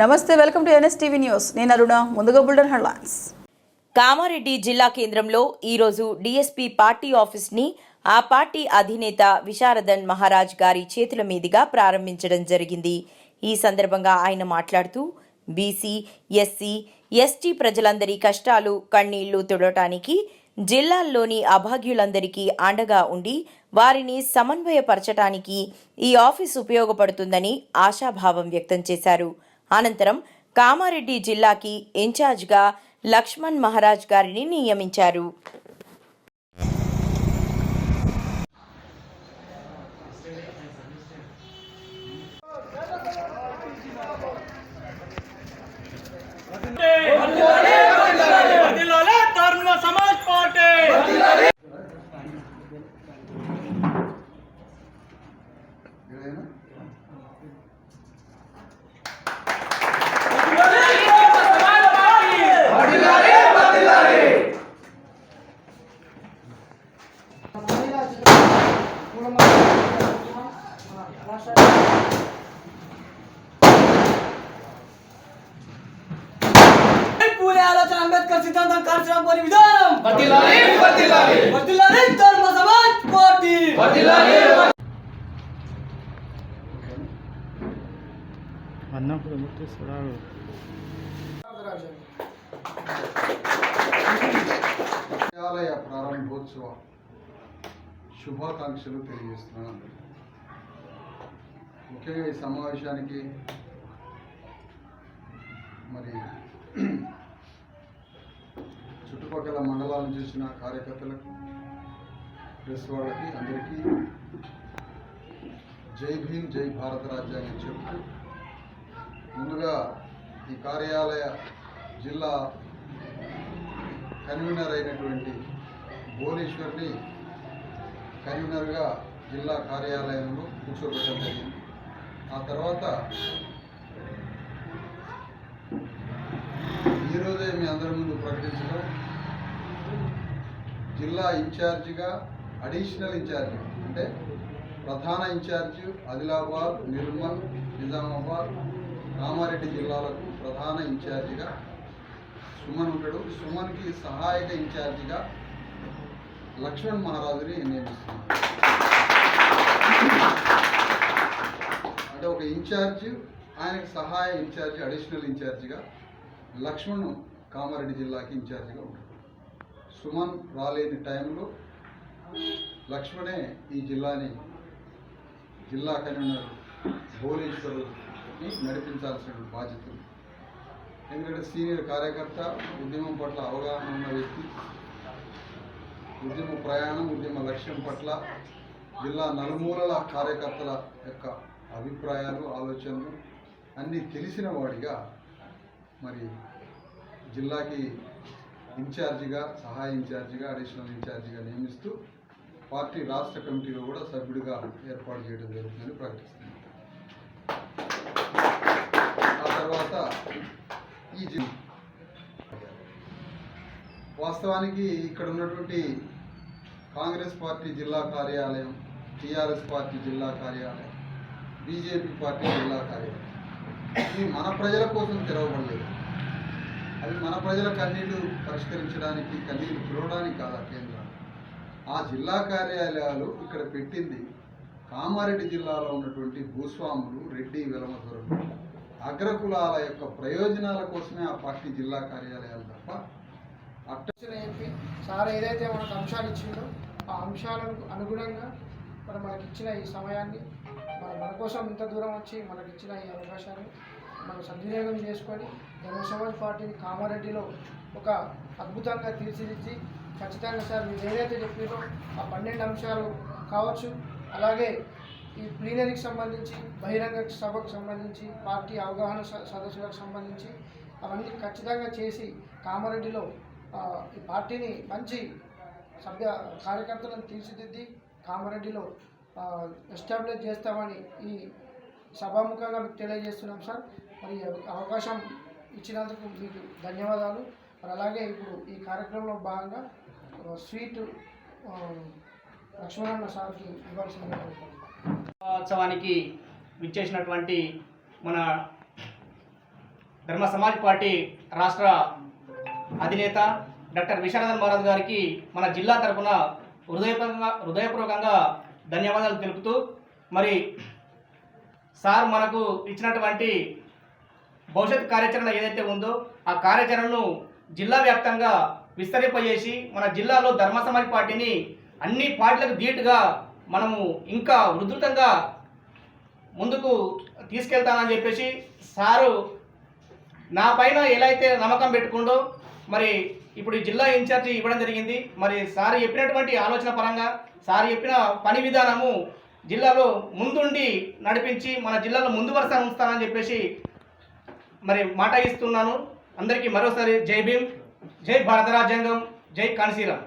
నమస్తే welcome to NS TV news. నేను అరుణ ముందుగా బుల్డన్ హెడ్లైన్స్. కామారెడ్డి జిల్లా కేంద్రంలో ఈరోజు డిఎస్పీ పార్టీ ఆఫీస్ని ఆ పార్టీ అధినేత విశారదన్ మహారాజ్ గారి చేతుల మీదుగా ప్రారంభించడం జరిగింది. ఈ సందర్భంగా ఆయన మాట్లాడుతూ బీసీ ఎస్సీ ఎస్టీ ప్రజలందరి కష్టాలు కన్నీళ్ళు తుడటానికి జిల్లాల్లోని అభాగ్యులందరికీ అండగా ఉండి వారిని సమన్వయపరచటానికి ఈ ఆఫీస్ ఉపయోగపడుతుందని ఆశాభావం వ్యక్తం చేశారు. అనంతరం కామారెడ్డి జిల్లాకి ఇన్ఛార్జ్గా లక్ష్మణ్ మహారాజ్ గారిని నియమించారు. ఆలోచన అంబేద్కర్ సిద్ధాంతం కార్యక్రమం కొని విధానం వర్ధిల్లాలి ధర్మ సమాజ్ పార్టీ అన్నప్పుడు ముట్టిస్తున్నాడు విద్యాలయ ప్రారంభోత్సవ శుభాకాంక్షలు తెలియజేస్తున్నాను అందరికీ. ముఖ్యంగా ఈ సమావేశానికి మరి చుట్టుపక్కల మండలాలను చూసిన కార్యకర్తలకు ప్రెస్ వాళ్ళకి అందరికీ జై భీమ్ జై భారత రాజ్యాంగం చెప్తూ ముందుగా ఈ కార్యాలయ జిల్లా కన్వీనర్ అయినటువంటి భువనేశ్వర్ని కన్వీనర్గా జిల్లా కార్యాలయంలో కూర్చోబెట్టడం జరిగింది. ఆ తర్వాత ఈరోజే మీ అందరి ముందు ప్రకటించడం జిల్లా ఇన్ఛార్జిగా అడిషనల్ ఇన్ఛార్జి అంటే ప్రధాన ఇన్ఛార్జి ఆదిలాబాద్ నిర్మల్ నిజామాబాద్ కామారెడ్డి జిల్లాలకు ప్రధాన ఇన్ఛార్జిగా సుమన్ ఉంటాడు. సుమన్కి సహాయక ఇన్ఛార్జిగా లక్ష్మణ్ మహారాజుని నియమిస్తున్నాను అంటే ఒక ఇన్ఛార్జ్ ఆయనకు సహాయ ఇన్ఛార్జి అడిషనల్ ఇన్ఛార్జిగా లక్ష్మణ్ కామారెడ్డి జిల్లాకి ఇన్ఛార్జిగా ఉంటాడు. సుమన్ రాలేని టైంలో లక్ష్మణే ఈ జిల్లాని జిల్లా కన్వీనర్ భువనేశ్వరుని నడిపించాల్సిన బాధ్యత ఎందుకంటే సీనియర్ కార్యకర్త ఉద్యమం పట్ల అవగాహన ఉన్న వ్యక్తి ఉద్యమ ప్రయాణం ఉద్యమ లక్ష్యం పట్ల జిల్లా నలుమూలల కార్యకర్తల యొక్క అభిప్రాయాలు ఆలోచనలు అన్నీ తెలిసిన వాడిగా మరి జిల్లాకి ఇన్ఛార్జిగా సహాయ ఇన్ఛార్జిగా అడిషనల్ ఇన్ఛార్జిగా నియమిస్తూ పార్టీ రాష్ట్ర కమిటీలో కూడా సభ్యుడిగా ఏర్పాటు చేయడం జరుగుతుందని ప్రకటిస్తుంది ఆ తర్వాత ఈ వాస్తవానికి ఇక్కడ ఉన్నటువంటి కాంగ్రెస్ పార్టీ జిల్లా కార్యాలయం టీఆర్ఎస్ పార్టీ జిల్లా కార్యాలయం బీజేపీ పార్టీ జిల్లా కార్యాలయం. ఇవి మన ప్రజల కోసం తెరవబడలేదు. అవి మన ప్రజల కన్నీళ్ళు పరిష్కరించడానికి కన్నీళ్ళు కురవడానికి కాదు ఆ కేంద్రం. ఆ జిల్లా కార్యాలయాలు ఇక్కడ పెట్టింది కామారెడ్డి జిల్లాలో ఉన్నటువంటి భూస్వాములు రెడ్డి వెలమధురులు అగ్రకులాల యొక్క ప్రయోజనాల కోసమే ఆ పార్టీ జిల్లా కార్యాలయాలు తప్ప అట్ట ఎంపీ సార్ ఏదైతే మనకు అంశాలు ఇచ్చిందో ఆ అంశాలకు అనుగుణంగా మరి మనకి ఇచ్చిన ఈ సమయాన్ని మన మన కోసం ఇంత దూరం వచ్చి మనకి ఇచ్చిన ఈ అవకాశాన్ని మనం సద్వినియోగం చేసుకొని జన సమాజ్ పార్టీని కామారెడ్డిలో ఒక అద్భుతంగా తీర్చిదిద్ది ఖచ్చితంగా సార్ మీరు ఏదైతే చెప్పారో ఆ పన్నెండు అంశాలు కావచ్చు. అలాగే ఈ ప్లీనరీకి సంబంధించి బహిరంగ సభకు సంబంధించి పార్టీ అవగాహన స- సదస్సులకు సంబంధించి అవన్నీ ఖచ్చితంగా చేసి కామారెడ్డిలో ఈ పార్టీని మంచి సభ్య కార్యకర్తలను తీర్చిదిద్ది కామారెడ్డిలో ఎస్టాబ్లిష్ చేస్తామని ఈ సభాముఖంగా మీకు తెలియజేస్తున్నాం సార్. మరి అవకాశం ఇచ్చినందుకు మీకు ధన్యవాదాలు. మరి అలాగే ఇప్పుడు ఈ కార్యక్రమంలో భాగంగా స్వీట్ లక్ష్మణ సార్కి ఇవ్వాల్సిన ఉత్సవానికి విచ్చేసినటువంటి మన ధర్మ సమాజ్ పార్టీ రాష్ట్ర అధినేత డాక్టర్ విశ్వనాథన్ మహారాజ్ గారికి మన జిల్లా తరఫున హృదయపూర్వకంగా హృదయపూర్వకంగా ధన్యవాదాలు తెలుపుతూ మరి సార్ మనకు ఇచ్చినటువంటి భవిష్యత్ కార్యాచరణ ఏదైతే ఉందో ఆ కార్యాచరణను జిల్లా వ్యాప్తంగా విస్తరింపజేసి మన జిల్లాలో ధర్మ సమాజ్ పార్టీని అన్ని పార్టీలకు ధీటుగా మనము ఇంకా ఉధృతంగా ముందుకు తీసుకెళ్తానని చెప్పేసి సారు నా పైన ఎలా అయితే నమ్మకం పెట్టుకుండో మరి ఇప్పుడు జిల్లా ఇన్ఛార్జి ఇవ్వడం జరిగింది. మరి సార్ చెప్పినటువంటి ఆలోచన పరంగా సార్ చెప్పిన పని విధానము జిల్లాలో ముందుండి నడిపించి మన జిల్లాలో ముందు వరుస ఉంచుతానని చెప్పేసి మరి మాట ఇస్తున్నాను. అందరికీ మరోసారి జై భీమ్ జై భారత రాజ్యాంగం జై కాన్సీరామ్.